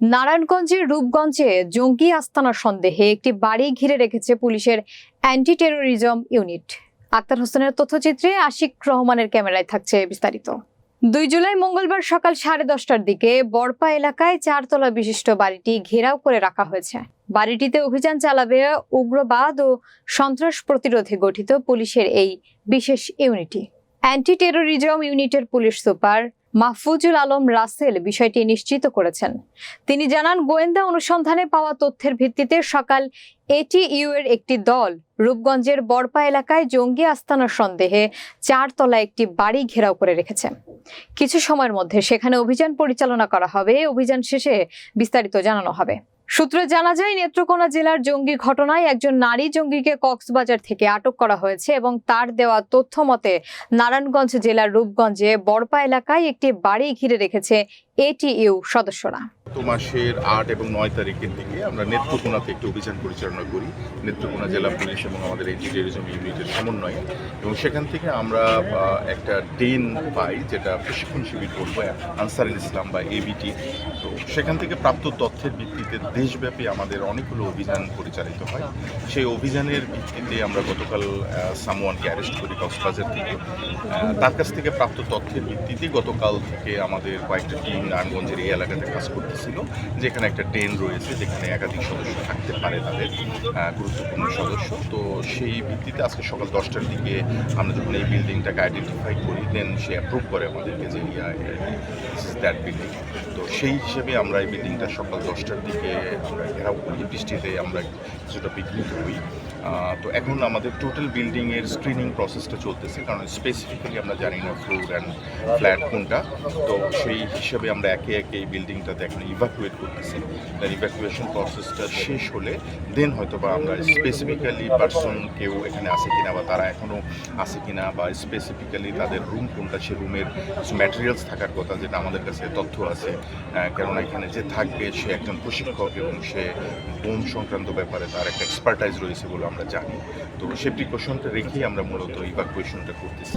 নারায়ণগঞ্জের রূপগঞ্জে জঙ্গি আস্তানার সন্দেহে একটি বাড়ি ঘিরে রেখেছে পুলিশের অ্যান্টি টেরোরিজম ইউনিট। আক্তার হোসেনের তথ্যচিত্রে আশিক রহমানের ক্যামেরায় থাকছে বিস্তারিত। দুই জুলাই মঙ্গলবার সকাল সাড়ে দশটার দিকে বড়পা এলাকায় চারতলা বিশিষ্ট বাড়িটি ঘেরাও করে রাখা হয়েছে। বাড়িটিতে অভিযান চালাবে উগ্রবাদ ও সন্ত্রাস প্রতিরোধে গঠিত পুলিশের এই বিশেষ ইউনিটি অ্যান্টি টেরোরিজম ইউনিটের পুলিশ সুপার মাহফুজুল আলম রাসেল বিষয়টি নিশ্চিত করেছেন। তিনি জানান, গোয়েন্দা অনুসন্ধানে পাওয়া তথ্যের ভিত্তিতে সকাল এটিইউ এর একটি দল রূপগঞ্জের বরপা এলাকায় জঙ্গি আস্তানার সন্দেহে চারতলা একটি বাড়ি ঘেরাও করে রেখেছে। কিছু সময়ের মধ্যে সেখানে অভিযান পরিচালনা করা হবে। অভিযান শেষে বিস্তারিত জানানো হবে। সূত্রে জানা যায়, নেত্রকোনা জেলার জঙ্গি ঘটনায় একজন নারী জঙ্গিকে কক্সবাজার থেকে আটক করা হয়েছে এবং তার দেওয়া তথ্য মতে, নারায়ণগঞ্জ জেলার রূপগঞ্জে বড়পা এলাকায় একটি বাড়ি ঘিরে রেখেছে এটিইউ সদস্যরা। মাসের আট এবং নয় তারিখের দিকে আমরা নেত্রকোনাতে একটি অভিযান পরিচালনা করি। নেত্রকোনা জেলা পুলিশ এবং আমাদের এন্টি টেরিজম ইউনিটের সমন্বয়ে এবং সেখান থেকে আমরা একটা ডেন পাই যেটা প্রশিক্ষণ শিবির বলব আনসার ইসলাম বা এবিটি। তো সেখান থেকে প্রাপ্ত তথ্যের ভিত্তিতে দেশব্যাপী আমাদের অনেকগুলো অভিযান পরিচালিত হয়। সেই অভিযানের ভিত্তিতে আমরা গতকাল সামওয়ানকে অ্যারেস্ট করি কক্সবাজার থেকে। তার কাছ থেকে প্রাপ্ত তথ্যের ভিত্তিতে গতকাল থেকে আমাদের কয়েকটা টিম নারায়ণগঞ্জের এই এলাকাতে কাজ করতেছিল, যেখানে একটা ডেন রয়েছে, যেখানে একাধিক সদস্য থাকতে পারে তাদের গুরুত্বপূর্ণ সদস্য। তো সেই ভিত্তিতে আজকে সকাল দশটার দিকে আমরা যখন এই বিল্ডিংটাকে আইডেন্টিফাই করি দেন সে অ্যাপ্রুভ করে আমাদেরকে যে দ্যাট বিল্ডিং তো সেই হিসেবে আমরা এই বিল্ডিংটা সকাল দশটার দিকে আমরা ঘেরাও করি বৃষ্টিতে আমরা কিছুটা পিকনিক হই তো এখন আমাদের টোটাল বিল্ডিংয়ের স্ক্রিনিং প্রসেসটা চলতেছে, কারণ স্পেসিফিক্যালি আমরা জানি না ফ্লোর অ্যান্ড ফ্ল্যাট কোনটা। তো সেই হিসাবে আমরা একে একে এই বিল্ডিংটাতে এখন ইভাকুয়েট করতেছি। ইভাকুয়েশন প্রসেসটা শেষ হলে দেন হয়তো বা আমরা স্পেসিফিক্যালি পার্সন কেউ এখানে আছে কিনা বা তারা এখনও আছে কিনা বা স্পেসিফিক্যালি তাদের রুম কোনটা, সে রুমের ম্যাটেরিয়ালস থাকার কথা যেটা আমাদের কাছে তথ্য আছে। কেননা এখানে যে থাকবে সে একজন প্রশিক্ষক এবং সে বোম সংক্রান্ত ব্যাপারে তার একটা এক্সপার্টাইজ রয়েছে বলে আমরা জানি। তো সে প্রিকশনটা রেখেই আমরা মূলত এই ইভাকুয়েশনটা করতেছি।